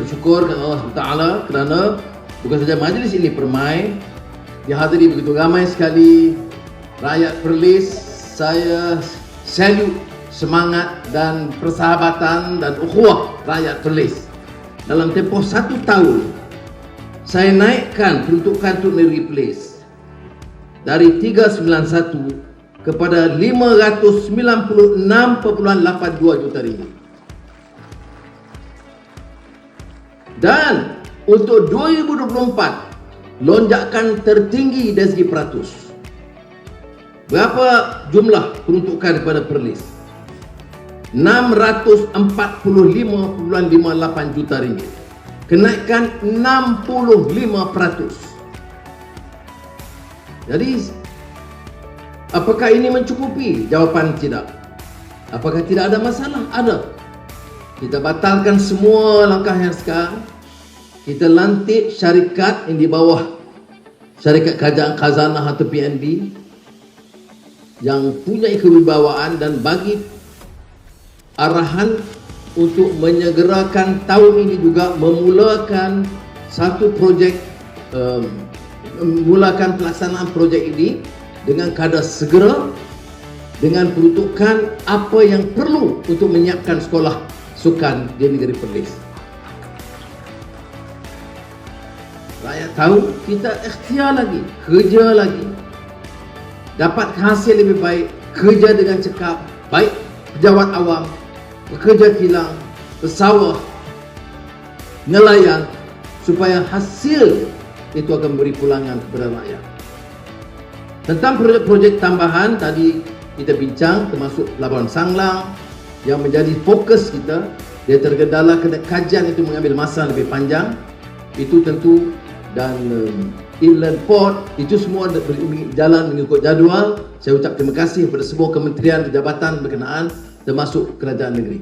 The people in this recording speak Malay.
Kita bersyukur kepada Allah SWT kerana bukan saja majlis ini permai, dihadiri begitu ramai sekali rakyat Perlis. Saya salute semangat dan persahabatan dan ukhuwah rakyat Perlis. Dalam tempoh satu tahun, saya naikkan peruntukan untuk negeri Perlis dari 391 kepada 596.82 juta ringgit. Dan untuk 2024 lonjakan tertinggi dari segi peratus. Berapa jumlah peruntukan kepada Perlis? 645.58 juta ringgit. Kenaikan 65 peratus. Jadi apakah ini mencukupi? Jawapan tidak. Apakah tidak ada masalah? Ada. Kita batalkan semua langkah yang sekarang. Kita lantik syarikat yang di bawah. Syarikat kerajaan khazanah atau PNB yang punya kewibawaan dan bagi arahan untuk menyegerakan tahun ini juga memulakan satu projek um, memulakan pelaksanaan projek ini dengan kadar segera dengan peruntukan apa yang perlu untuk menyiapkan sekolah sukan di negeri Perlis. Rakyat tahu kita ikhtiar lagi, kerja lagi. Dapat hasil lebih baik, kerja dengan cekap, baik pejabat awam, pekerja kilang, pesawah, nelayan supaya hasil itu akan beri pulangan kepada rakyat. Tentang projek-projek tambahan tadi kita bincang termasuk Pelabuhan Sanglang yang menjadi fokus kita dia tergendala kena kajian itu mengambil masa lebih panjang. Itu tentu dan um, inland port itu semua jalan mengikut jadual. Saya ucap terima kasih kepada semua kementerian dan jabatan berkenaan termasuk kerajaan negeri